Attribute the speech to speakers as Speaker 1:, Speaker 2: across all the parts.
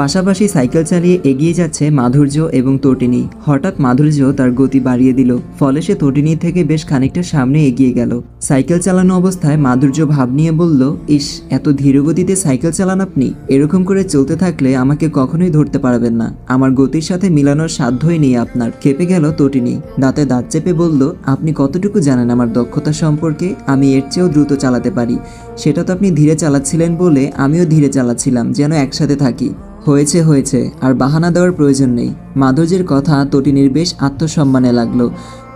Speaker 1: পাশাপাশি সাইকেল চালিয়ে এগিয়ে যাচ্ছে মাধুর্য এবং তটিনী। হঠাৎ মাধুর্য তার গতি বাড়িয়ে দিল, ফলে সে তটিনী থেকে বেশ খানিকটা সামনে এগিয়ে গেল। সাইকেল চালানো অবস্থায় মাধুর্য ভাব নিয়ে বলল, ইস, এত ধীরগতিতে সাইকেল চালান আপনি? এরকম করে চলতে থাকলে আমাকে কখনোই ধরতে পারবেন না। আমার গতির সাথে মিলানোর সাধ্যই নেই আপনার। খেপে গেল তটিনী। দাঁতে দাঁত চেপে বলল, আপনি কতটুকু জানেন আমার দক্ষতা সম্পর্কে? আমি এর চেয়েও দ্রুত চালাতে পারি। সেটা তো আপনি ধীরে চালাচ্ছিলেন বলে আমিও ধীরে চালাচ্ছিলাম, যেন একসাথে থাকি। হয়েছে হয়েছে, আর বাহানা দেওয়ার প্রয়োজন নেই। মাধুর্যের কথা তটিনীর বেশ আত্মসম্মানে লাগল।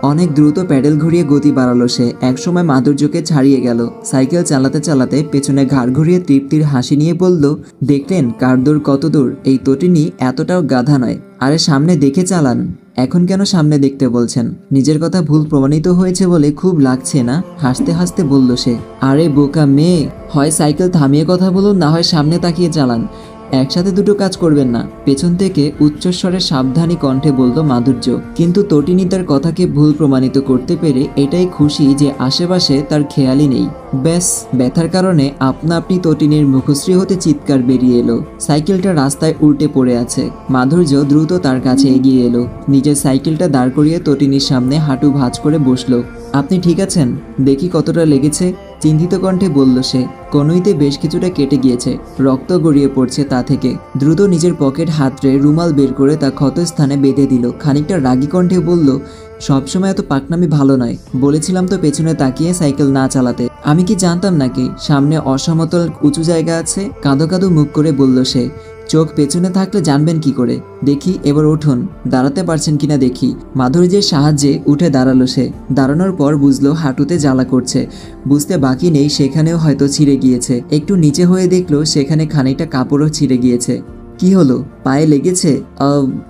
Speaker 1: অনেক দ্রুত প্যাডেল ঘুরিয়ে গতি বাড়ালো সে। একসময় মাধুর্যকে ছাড়িয়ে গেল। সাইকেল চালাতে চালাতে পেছনে ঘাড় ঘুরিয়ে তৃপ্তির হাসি নিয়ে বলল, দেখলেন কার দূর কত দূর? এই তটিনী এতটাও গাধা নয়। আরে সামনে দেখে চালান। এখন কেন সামনে দেখতে বলছেন? নিজের কথা ভুল প্রমাণিত হয়েছে বলে খুব লাগছে না? হাসতে হাসতে বলল সে। আরে বোকা মেয়ে, হয় সাইকেল থামিয়ে কথা বলুন, না হয় সামনে তাকিয়ে চালান। একসাথে দুটো কাজ করবেন না। পেছন থেকে উচ্চস্বরে সাবধানী কণ্ঠে বলল, মাধুর্য, কিন্তু তটিনী তার কথাকে ভুল প্রমাণিত করতে পেরে এটাই খুশি যে আশেপাশে তার খেয়ালই নেই। ব্যাস, ব্যথার কারণে আপনা আপনি তটিনীর মুখশ্রী হতে চিৎকার বেরিয়ে এলো। সাইকেলটা রাস্তায় উল্টে পড়ে আছে। মাধুর্য দ্রুত তার কাছে এগিয়ে এলো। নিজের সাইকেলটা দাঁড় করিয়ে তটিনীর সামনে হাঁটু ভাঁজ করে বসল। আপনি ঠিক আছেন? দেখি কতটা লেগেছে? চিন্তিত কণ্ঠে বলল সে, কনুইতে বেশ কিছুটা কেটে গিয়েছে। রক্ত গড়িয়ে পড়ছে তা থেকে। দ্রুত নিজের পকেট হাতড়ে রুমাল বের করে তা ক্ষত স্থানে বেঁধে দিল। খানিকটা রাগী কণ্ঠে বলল, সবসময় এত পাকনামি ভালো নয়। বলেছিলাম তো পেছনে তাকিয়ে সাইকেল না চালাতে। আমি কি জানতাম নাকি সামনে অসমতল উঁচু জায়গা আছে? কাঁদো কাঁদো মুখ করে বলল সে চোখ পেছনে থাকলে জানবেন কি করে। দেখি, এবার উঠুন। দাঁড়াতে পারছেন কিনা দেখি। মাধুর্যের সাহায্যে উঠে দাঁড়াল সে। দাঁড়ানোর পর বুঝলো হাঁটুতে জ্বালা করছে। বুঝতে বাকি নেই, সেখানেও হয়তো ছিঁড়ে গিয়েছে। একটু নিচে হয়ে দেখল সেখানে খানিকটা কাপড়ও ছিঁড়ে গিয়েছে। কি হলো? পায়ে লেগেছে?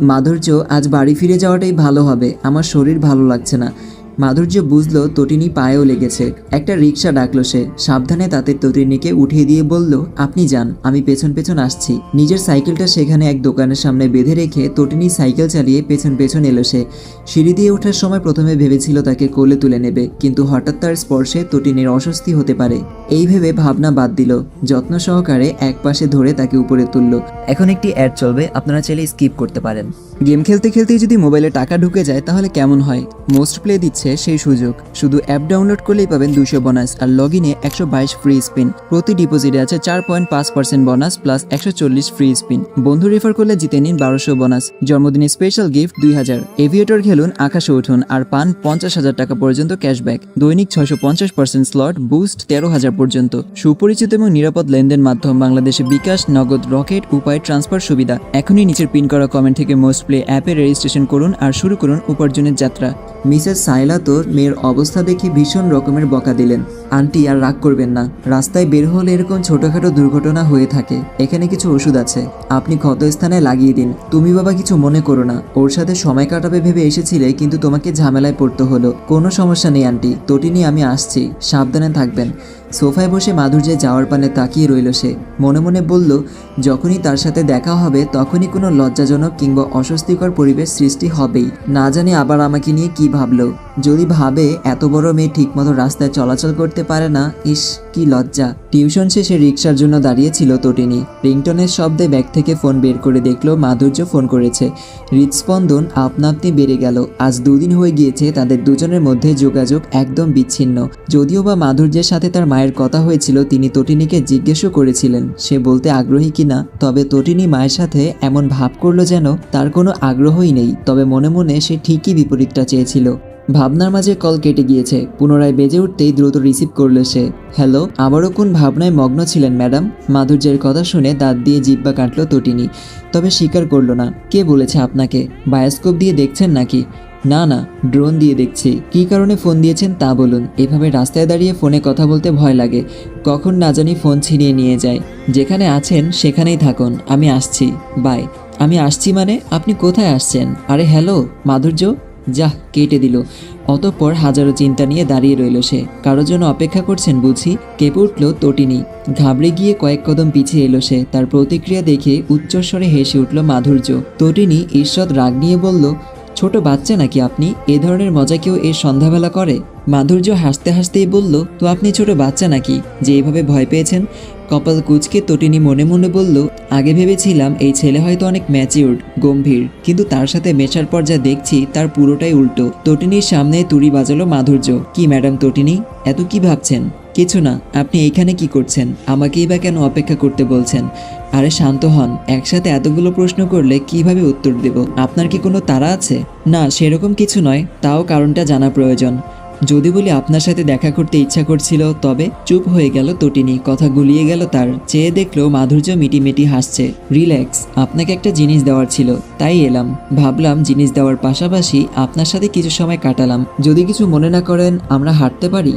Speaker 1: মাধুর্য, আজ বাড়ি ফিরে যাওয়াটাই ভালো হবে। আমার শরীর ভালো লাগছে না। মাধুর্য বুঝলো তটিনী পায়েও লেগেছে। একটা রিক্সা ডাকলো সে। সাবধানে তাতে তটিনীকে উঠিয়ে দিয়ে বলল, আপনি যান, আমি পেছন পেছন আসছি। নিজের সাইকেলটা সেখানে এক দোকানের সামনে বেঁধে রেখে তটিনী সাইকেল চালিয়ে পেছন পেছন এলো সে। সিঁড়ি দিয়ে ওঠার সময় প্রথমে ভেবেছিল তাকে কোলে তুলে নেবে, কিন্তু হঠাৎ তার স্পর্শে তটিনীর অস্বস্তি হতে পারে। এই ভেবে ভাবনা বাদ দিল। যত্ন সহকারে এক পাশে ধরে তাকে উপরে তুলল। এখন একটি অ্যাড চলবে, আপনারা চাইলে স্কিপ করতে পারেন। গেম খেলতে খেলতেই যদি মোবাইলে টাকা ঢুকে যায়, তাহলে কেমন হয়? মোস্ট প্লে দিচ্ছে। সেই সুযোগ। শুধু অ্যাপ ডাউনলোড করলেই পাবেন দুশো বোনাস আর লগ ইনে একশো বাইশ ফ্রি স্পিন প্রতি ডিপোজিটে আছে চার পয়েন্ট পাঁচ পার্সেন্ট বোনাস প্লাস একশো চল্লিশ ফ্রি স্পিন বন্ধু রেফার করলে জিতে নিন বারোশো বোনাস জন্মদিনে স্পেশাল গিফট দুই হাজার। এভিয়েটর খেলুন, আকাশে উঠুন আর পান পঞ্চাশ হাজার টাকা পর্যন্ত ক্যাশব্যাক দৈনিক ছয়শো পঞ্চাশ পার্সেন্ট স্লট বুস্ট তেরো হাজার পর্যন্ত। সুপরিচিত এবং নিরাপদ লেনদেন মাধ্যম বাংলাদেশে বিকাশ, নগদ, রকেট, উপায় ট্রান্সফার সুবিধা। এখনই নিচের পিন করা কমেন্ট থেকে মোস্ট প্লে অ্যাপে রেজিস্ট্রেশন করুন আর শুরু করুন উপার্জনের যাত্রা। মিসেস সাইলা তো মেয়ের অবস্থা দেখে ভীষণ রকমের বকা দিলেন। আন্টি, আর রাগ করবেন না। রাস্তায় বের হলে এরকম ছোটোখাটো দুর্ঘটনা হয়ে থাকে। এখানে কিছু ওষুধ আছে। আপনি ক্ষতস্থানে লাগিয়ে দিন। তুমি বাবা কিছু মনে করো না। ওর সাথে সময় কাটাবে ভেবে এসেছিলে, কিন্তু তোমাকে ঝামেলায় পড়তে হলো। কোনো সমস্যা নেই, আন্টি। নিয়ে আমি আসছি। সাবধানে থাকবেন। সোফায় বসে মাধুর্যে যাওয়ার পানে তাকিয়ে রইল সে। মনে মনে বলল, যখনই তার সাথে দেখা হবে, তখনই কোনো লজ্জাজনক কিংবা অস্বস্তিকর পরিবেশ সৃষ্টি হবেই। না জানি আবার আমাকে নিয়ে কি ভাবলো। যদি ভাবে, এত বড় মেয়ে ঠিকমতো রাস্তায় চলাচল করতে পারে না, ইস। কি লজ্জা। টিউশন শেষে রিক্সার জন্য দাঁড়িয়েছিল তটিনী। রিংটনের শব্দে ব্যাগ থেকে ফোন বের করে দেখল মাধুর্য ফোন করেছে। হৃদস্পন্দন আপনা আপনি বেড়ে গেল। আজ দুদিন হয়ে গিয়েছে তাদের দুজনের মধ্যে যোগাযোগ একদম বিচ্ছিন্ন। যদিও বা মাধুর্যের সাথে তার মায়ের কথা হয়েছিল, তিনি তটিনীকে জিজ্ঞেসও করেছিলেন, সে বলতে আগ্রহী কিনা তবে তটিনী মায়ের সাথে এমন ভাব করল যেন তার কোনো আগ্রহই নেই। তবে মনে মনে সে ঠিকই বিপরীতটা চেয়েছিল। ভাবনার মাঝে কল কেটে গিয়েছে। পুনরায় বেজে উঠতেই দ্রুত রিসিভ করল সে। হ্যালো, আবারও কোন ভাবনায় মগ্ন ছিলেন ম্যাডাম? মাধুর্যের কথা শুনে দাঁত দিয়ে জিব্বা কাটল তটিনি। তবে স্বীকার করল না। কে বলেছে আপনাকে? বায়োস্কোপ দিয়ে দেখছেন নাকি? না না, ড্রোন দিয়ে দেখছি। কী কারণে ফোন দিয়েছেন তা বলুন। এভাবে রাস্তায় দাঁড়িয়ে ফোনে কথা বলতে ভয় লাগে। কখন না জানি ফোন ছিনিয়ে নিয়ে যায়। যেখানে আছেন সেখানেই থাকুন। আমি আসছি। বাই। আমি আসছি মানে আপনি কোথায় আসছেন? আরে হ্যালো, মাধুর্য? যাহ, কেটে দিল। অতঃপর হাজারো চিন্তা নিয়ে দাঁড়িয়ে রইল সে। কারও জন্য অপেক্ষা করছেন বুঝি? কেঁপে উঠল তটিনী। ঘাবড়ে গিয়ে কয়েক কদম পিছিয়ে এলো সে। তার প্রতিক্রিয়া দেখে উচ্চস্বরে হেসে উঠল মাধুর্য। তটিনী ঈর্ষদ রাগ নিয়ে বলল, ছোট বাচ্চা নাকি আপনি? এ ধরনের মজা কেউ এর সন্ধ্যাবেলা করে? মাধুর্য হাসতে হাসতেই বলল, তো আপনি ছোট বাচ্চা নাকি? যে এভাবে ভয় পেয়েছেন? কপাল কুচকে তটিনী মনে মনে বলল, আগে ভেবেছিলাম এই ছেলে হয়তো অনেক ম্যাচিউর্ড গম্ভীর, কিন্তু তার সাথে মেশার পর যা দেখছি, তার পুরোটাই উল্টো। তটিনীর সামনে তুড়ি বাজালো মাধুর্য। কি, ম্যাডাম তটিনী? এত কি ভাবছেন? কিছু না, আপনি এইখানে কি করছেন? আমাকেই বা কেন অপেক্ষা করতে বলছেন? আরে, শান্ত হন। একসাথে এতগুলো প্রশ্ন করলে কীভাবে উত্তর দেব? আপনার কি কোনো তাড়া আছে? না, সেরকম কিছু নয়, তাও কারণটা জানা প্রয়োজন। যদি বলি আপনার সাথে দেখা করতে ইচ্ছা করছিল, তবে চুপ হয়ে গেল তটিনী। কথা গুলিয়ে গেল তার। চেয়ে দেখল মাধুর্য মিটিমিটি হাসছে। রিল্যাক্স, আপনাকে একটা জিনিস দেওয়ার ছিল। তাই এলাম। ভাবলাম জিনিস দেওয়ার পাশাপাশি আপনার সাথে কিছু সময় কাটালাম। যদি কিছু মনে না করেন, আমরা হাঁটতে পারি?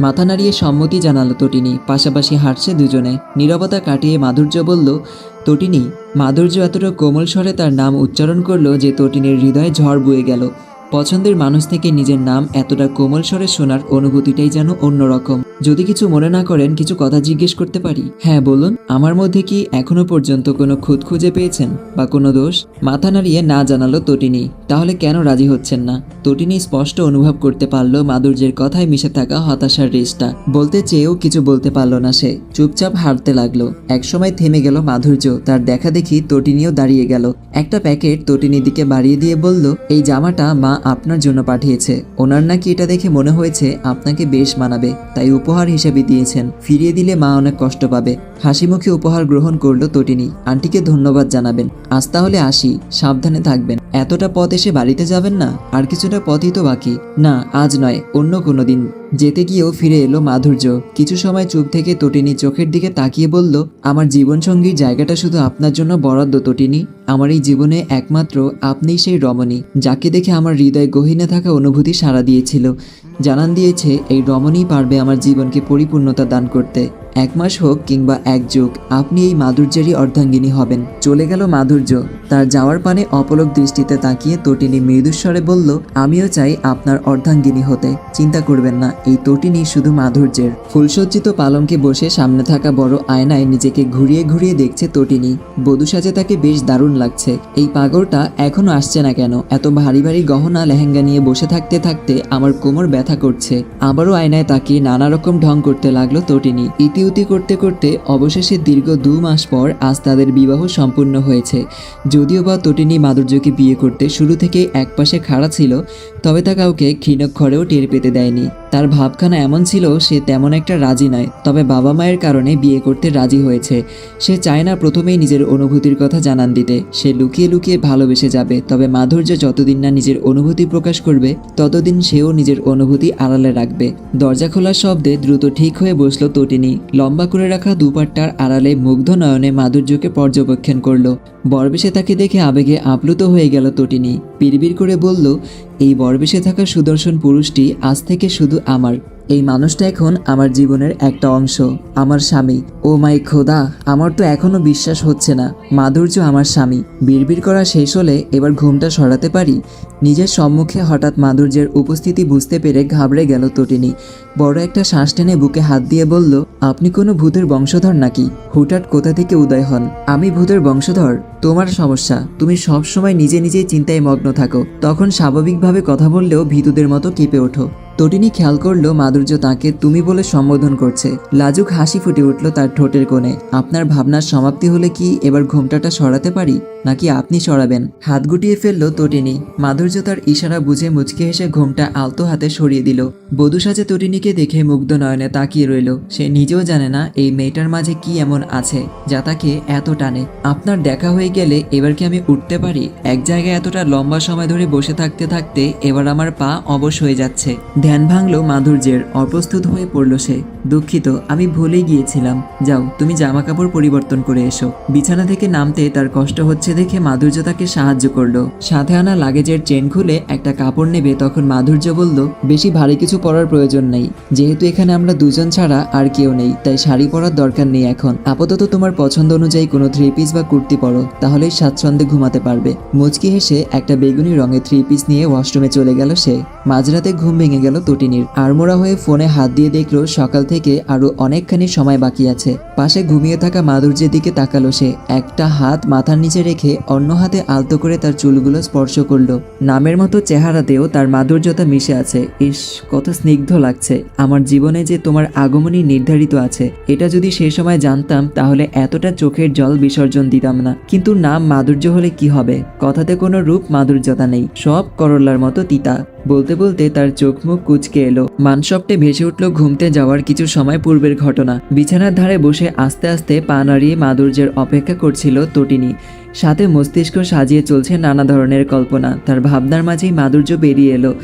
Speaker 1: মাথা নাড়িয়ে সম্মতি জানালো তটিনী। পাশাপাশি হাঁটছে দুজনে। নীরবতা কাটিয়ে মাধুর্য বলল, তটিনী, মাধুর্য এতটা কোমল স্বরে তার নাম উচ্চারণ করল যে তটিনীর হৃদয়ে ঝড় বয়ে গেল। পছন্দের মানুষ থেকে নিজের নাম এতটা কোমল স্বরে শোনার অনুভূতিটাই যেন অন্যরকম। যদি কিছু মনে না করেন, কিছু কথা জিজ্ঞেস করতে পারি। হ্যাঁ বলুন, আমার মধ্যে কি এখনও পর্যন্ত কোনো খুঁত খুঁজে পেয়েছেন বা কোনো দোষ? মাথা নাড়িয়ে না জানালো তটিনী। তাহলে কেন রাজি হচ্ছেন না? তটিনী স্পষ্ট অনুভব করতে পারল মাধুর্যের কথায় মিশে থাকা হতাশার রেশটা। বলতে চেয়েও কিছু বলতে পারল না সে। চুপচাপ হাঁটতে লাগল। একসময় থেমে গেল মাধুর্য। তার দেখা দেখি তটিনীও দাঁড়িয়ে গেল। একটা প্যাকেট তটিনীর দিকে বাড়িয়ে দিয়ে বলল, এই জামাটা মা আপনার জন্য পাঠিয়েছে। ওনার নাকি এটা দেখে মনে হয়েছে আপনাকে বেশ মানাবে, তাই উপহার হিসেবে দিয়েছেন। ফিরিয়ে দিলে মা অনেক কষ্ট পাবে। হাসি মুখে উপহার গ্রহণ করল তটিনি। আন্টিকে ধন্যবাদ জানাবেন। আজ তাহলে আসি, সাবধানে থাকবেন। এতটা পথ এসে বাড়িতে যাবেন না? আর কিছুটা পথই তো বাকি। না, আজ নয়, অন্য কোনো দিন। যেতে গিয়েও ফিরে এলো মাধুর্য। কিছু সময় চুপ থেকে তটিনী চোখের দিকে তাকিয়ে বলল, আমার জীবনসঙ্গীর জায়গাটা শুধু আপনার জন্য বরাদ্দ তটিনী। আমার এই জীবনে একমাত্র আপনিই সেই রমণী, যাকে দেখে আমার হৃদয় গহীনে থাকা অনুভূতি সাড়া দিয়েছিল। জানান দিয়েছে, এই রমণীই পারবে আমার জীবনকে পরিপূর্ণতা দান করতে। এক মাস হোক কিংবা এক যুগ, আপনি এই মাধুর্যেরই অর্ধাঙ্গিনী হবেন। চলে গেল মাধুর্য। তার যাওয়ার পানে অপলক দৃষ্টিতে তাকিয়ে তটিনী মৃদুস্বরে বলল, আমিও চাই আপনার অর্ধাঙ্গিনী হতে। চিন্তা করবেন না, এই তটিনী শুধু মাধুর্যের। ফুলসজ্জিত পালঙ্কে বসে সামনে থাকা বড় আয়নায় নিজেকে ঘুরিয়ে ঘুরিয়ে দেখছে তটিনী। বধূ সাজে তাকে বেশ দারুণ লাগছে। এই পাগলটা এখনও আসছে না কেন? এত ভারী ভারী গহনা লেহেঙ্গা নিয়ে বসে থাকতে থাকতে আমার কোমর ব্যথা করছে। আবারও আয়নায় তাকিয়ে নানা রকম ঢং করতে লাগল তটিনী। ইতিউতি করতে করতে অবশেষে দীর্ঘ দু মাস পর আজ তাদের বিবাহ সম্পূর্ণ হয়েছে। যদিও বা তটিনী মাধুর্যকে বিয়ে করতে শুরু থেকে একপাশে খাড়া ছিল, তবে তা কাউকে ক্ষীণক্ষরেও টের পেতে দেয়নি। তার ভাবখানা এমন ছিল, সে তেমন একটা রাজি নয়, তবে বাবা মায়ের কারণে বিয়ে করতে রাজি হয়েছে। সে চায় না প্রথমেই নিজের অনুভূতির কথা জানান দিতে। সে লুকিয়ে লুকিয়ে ভালোবেসে যাবে, তবে মাধুর্য যতদিন না নিজের অনুভূতি প্রকাশ করবে, ততদিন সেও নিজের অনুভূতি আড়ালে রাখবে। দরজা খোলার শব্দে দ্রুত ঠিক হয়ে বসল তটিনি। লম্বা করে রাখা দুপাট্টার আড়ালে মুগ্ধ নয়নে মাধুর্যকে পর্যবেক্ষণ করল। বরবেশে তাকে দেখে আবেগে আপ্লুত হয়ে গেল তটিনী। বিড়বিড় করে বলল, এই বরবেশে থাকা সুদর্শন পুরুষটি আজ থেকে শুধু আমার। এই মানুষটা এখন আমার জীবনের একটা অংশ, আমার স্বামী। ও মাই খোদা, আমার তো এখনও বিশ্বাস হচ্ছে না। মাধুর্য আমার স্বামী। বিড়বিড় করা শেষ হলে এবার ঘুমটা সরাতে পারি? নিজের সম্মুখে হঠাৎ মাধুর্যের উপস্থিতি বুঝতে পেরে ঘাবড়ে গেল তটিনী। বড় একটা শ্বাস টেনে বুকে হাত দিয়ে বলল, আপনি কোনো ভূতের বংশধর নাকি? হুটাট কোথা থেকে উদয় হন? আমি ভূতের বংশধর, তোমার সমস্যা। তুমি সব সময় নিজে নিজেই চিন্তায় মগ্ন থাকো। তখন স্বাভাবিকভাবে কথা বললেও ভীতুদের মতো কেঁপে ওঠো। তটিনী খেয়াল করল মাধুর্য তাকে তুমি বলে সম্বোধন করছে। লাজুক হাসি ফুটে উঠল তার ঠোঁটের কোণে। আপনার ভাবনার সমাপ্তি হলে কি এবার ঘোমটাটা সরাতে পারি? নাকি আপনি সরাবেন? হাত গুটিয়ে ফেলল তটিনী মাধুর্য তার ইশারা বুঝে মুচকে হেসে ঘোমটা আলতো হাতে সরিয়ে দিল। বধূ সাজে তটিনীকে দেখে মুগ্ধ নয়নে তাকিয়ে রইল। সে নিজেও জানে না এই মেয়েটার মাঝে কি এমন আছে, যা তাকে এত টানে। আপনার দেখা হয়ে গেলে এবার কি আমি উঠতে পারি? এক জায়গায় এতটা লম্বা সময় ধরে বসে থাকতে থাকতে এবার আমার পা অবশ হয়ে যাচ্ছে। ধ্যান ভাঙলো মাধুর্যের, অপ্রস্তুত হয়ে পড়ল সে। দুঃখিত, আমি ভুলে গিয়েছিলাম। যাও, তুমি জামা কাপড় পরিবর্তন করে এসো। বিছানা থেকে নামতে তার কষ্ট হচ্ছে দেখে মাধুর্য তাকে সাহায্য করল। সাথে আনা লাগেজের চেন খুলে একটা কাপড় নেবে তখন মাধুর্য বলল, বেশি ভারী কিছু পরার প্রয়োজন নেই। যেহেতু এখানে আমরা দুজন ছাড়া আর কেউ নেই, তাই শাড়ি পরার দরকার নেই এখন। আপাতত তোমার পছন্দ অনুযায়ী কোনো থ্রি পিস বা কুর্তি পরো, তাহলেই স্বাচ্ছন্দ্যে ঘুমাতে পারবে। মুচকি হেসে একটা বেগুনি রঙের থ্রি পিস নিয়ে ওয়াশরুমে চলে গেল সে। মাঝরাতে ঘুম ভেঙে গেল গেল তটিনীর আড়মোড়া হয়ে ফোনে হাত দিয়ে দেখল সকাল থেকে আরও অনেকখানি সময় বাকি আছে। পাশে ঘুমিয়ে থাকা মাধুর্যের দিকে তাকালো সে। একটা হাত মাথার নিচে রেখে অন্য হাতে আলতো করে তার চুলগুলো স্পর্শ করল। নামের মতো চেহারাতেও তার মাধুর্যতা মিশে আছে। ইস, কত স্নিগ্ধ লাগছে। আমার জীবনে যে তোমার আগমনই নির্ধারিত আছে, এটা যদি সে সময় জানতাম, তাহলে এতটা চোখের জল বিসর্জন দিতাম না। কিন্তু নাম মাধুর্য হলে কি হবে? কথাতে কোনো রূপ মাধুর্যতা নেই। সব করলার মতো তিতা। বলতে বলতে তার চোখ মুখ কুচকে এলো। মানসপটে ভেসে উঠল ঘুমতে যাওয়ার কিছু সময় পূর্বের ঘটনা। বিছানার ধারে বসে আস্তে আস্তে পা নাড়িয়ে মাধুর্যের অপেক্ষা করছিল তটিনি। সাথে মস্তিষ্ক সাজিয়ে চলছে নানা ধরনের কল্পনা। তার ভাবনার মাঝেই মাধুর্য বেরিয়ে এলো।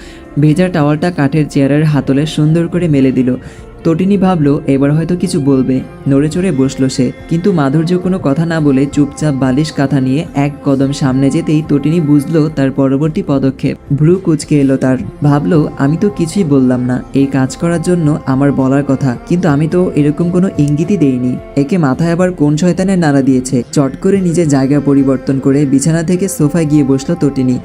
Speaker 1: ভেজা টাওয়ালটা কাঠের চেয়ারের হাতলে সুন্দর করে মেলে দিল। তটিনী ভাবলো, এবার হয়তো কিছু বলবে। নড়ে চড়ে বসল সে, কিন্তু মাধুর্য কোনো কথা না বলে চুপচাপ বালিশ কাঁথা নিয়ে এক কদম সামনে যেতেই তটিনী বুঝলো তার পরবর্তী পদক্ষেপ। ভ্রু কুচকে এলো তার, ভাবলো, আমি তো কিছুই বললাম না, এই কাজ করার জন্য আমার বলার কথা, কিন্তু আমি তো এরকম কোনো ইঙ্গিতই দেইনি। একে মাথায় আবার কোন শয়তানের নাড়া দিয়েছে। চট করে নিজের জায়গা পরিবর্তন করে বিছানা থেকে সোফায় গিয়ে বসল তটিনী।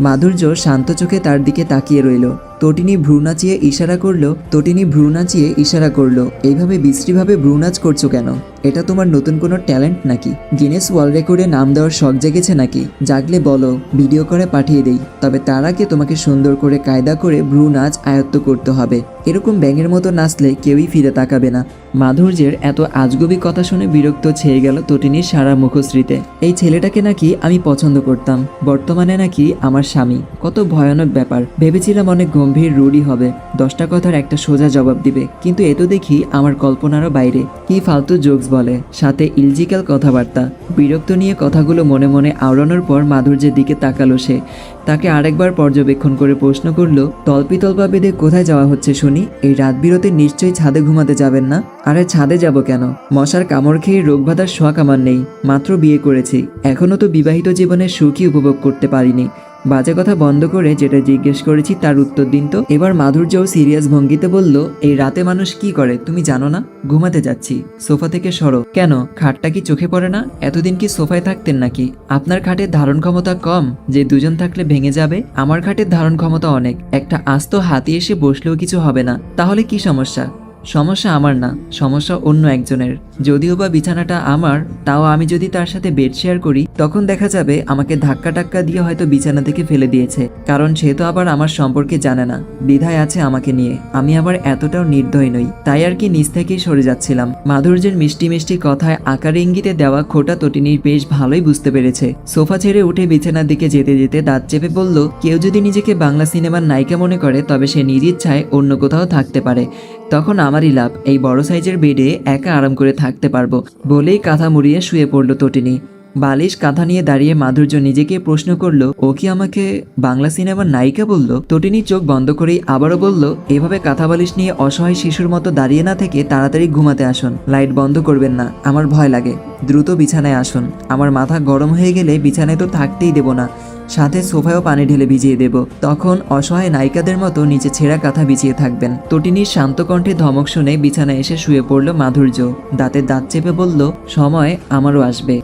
Speaker 1: মাধুর্য শান্ত চোখে তার দিকে তাকিয়ে রইল। তটিনী ভ্রু নাচিয়ে ইশারা করল, তটিনী ভ্রু নাচিয়ে ইশারা করল, এইভাবে বিশ্রীভাবে ভ্রু নাচ করছ কেন? এটা তোমার নতুন কোনো ট্যালেন্ট নাকি? গিনেস ওয়ার্ল্ড রেকর্ডে নাম দেওয়ার শখ জেগেছে নাকি? জাগলে বলো, ভিডিও করে পাঠিয়ে দেই। তবে তার আগে তোমাকে সুন্দর করে কায়দা করে ভ্রু নাচ আয়ত্ত করতে হবে। এরকম ব্যাঙের মতো নাচলে কেউই ফিরে তাকাবে না। মাধুর্যের এত আজগবি কথা শুনে বিরক্ত ছেয়ে গেল তটিনীর সারা মুখশ্রীতে। এই ছেলেটাকে নাকি আমি পছন্দ করতাম। বর্তমানে নাকি আমার স্বামী। কত ভয়ানক ব্যাপার। ভেবেছিলাম অনেক গম্ভীর রুডি হবে। দশটা কথার একটা সোজা জবাব দিবে। কিন্তু এ তো দেখি আমার কল্পনারও বাইরে। কি ফালতু জোকস বলে। সাথে ইলজিক্যাল কথাবার্তা। বিরক্ত নিয়ে কথাগুলো মনে মনে আওড়ানোর পর মাধুর্যের দিকে তাকালো সে। তাকে আরেকবার পর্যবেক্ষণ করে প্রশ্ন করল তল্পি তল্পা বেঁধে কোথায় যাওয়া হচ্ছে শুনি? এই রাত বিরতে নিশ্চয়ই ছাদে ঘুমাতে যাবেন না? আরে ছাদে যাব কেন? মশার কামড় খেয়ে রোগ বাঁধার শখ আমার নেই। মাত্র বিয়ে করেছি। এখনও তো বিবাহিত জীবনের সুখই উপভোগ করতে পারিনি। বাজে কথা বন্ধ করে যেটা জিজ্ঞেস করেছি তার উত্তর দিন তো। এবার মাধুর্যও সিরিয়াস ভঙ্গিতে বলল, এই রাতে মানুষ কি করে, তুমি জানো না? ঘুমাতে যাচ্ছি। সোফা থেকে সরো। কেন? খাটটা কি চোখে পড়ে না? এতদিন কি সোফায় থাকতেন নাকি? আপনার খাটের ধারণ ক্ষমতা কম, যে দুজন থাকলে ভেঙে যাবে? আমার খাটের ধারণ ক্ষমতা অনেক। একটা আস্ত হাতি এসে বসলেও কিছু হবে না। তাহলে কি সমস্যা? সমস্যা আমার না, সমস্যা অন্য একজনের। যদিও বা বিছানাটা আমার, তাও আমি যদি তার সাথে বেড শেয়ার করি, তখন দেখা যাবে আমাকে ধাক্কা টাক্কা দিয়ে হয়তো বিছানা থেকে ফেলে দিয়েছে। কারণ সে তো আবার আমার সম্পর্কে জানে না। দ্বিধায় আছে আমাকে নিয়ে। আমি আবার এতটাও নির্দয় নই। তাই আর কি নিজ থেকেই সরে যাচ্ছিলাম। মাধুর্যের মিষ্টি মিষ্টি কথায় আকার ইঙ্গিতে দেওয়া খোটা তটিনীর বেশ ভালোই বুঝতে পেরেছে। সোফা ছেড়ে উঠে বিছানার দিকে যেতে যেতে দাঁত চেপে বলল, কেউ যদি নিজেকে বাংলা সিনেমার নায়িকা মনে করে, তবে সে নিজ ইচ্ছায় অন্য কোথাও থাকতে পারে। তখন আমারই লাভ, এই বড় সাইজের বেডে একা আরাম করে থাকতে পারব বলেই কাঁথা মুড়িয়ে শুয়ে পড়ল তটিনী। বালিশ কাঁথা নিয়ে দাঁড়িয়ে মাধুর্য নিজেকে প্রশ্ন করল, ও কি আমাকে বাংলা সিনেমার নায়িকা বলল? তটিনী চোখ বন্ধ করেই আবারও বলল, এভাবে কাঁথা বালিশ নিয়ে অসহায় শিশুর মতো দাঁড়িয়ে না থেকে তাড়াতাড়ি ঘুমাতে আসুন, লাইট বন্ধ করবেন না, আমার ভয় লাগে, দ্রুত বিছানায় আসুন, আমার মাথা গরম হয়ে গেলে বিছানায় তো থাকতেই দেব না। সাথে সোফায়ও পানি ঢেলে ভিজিয়ে দেব। তখন অসহায় নায়িকাদের মতো নিচে ছেঁড়া কাঁথা বিছিয়ে থাকবেন। তটিনীর শান্ত কণ্ঠে ধমক শুনে বিছানায় এসে শুয়ে পড়ল মাধুর্য। দাঁতের দাঁত চেপে বলল, সময় আমারও আসবে।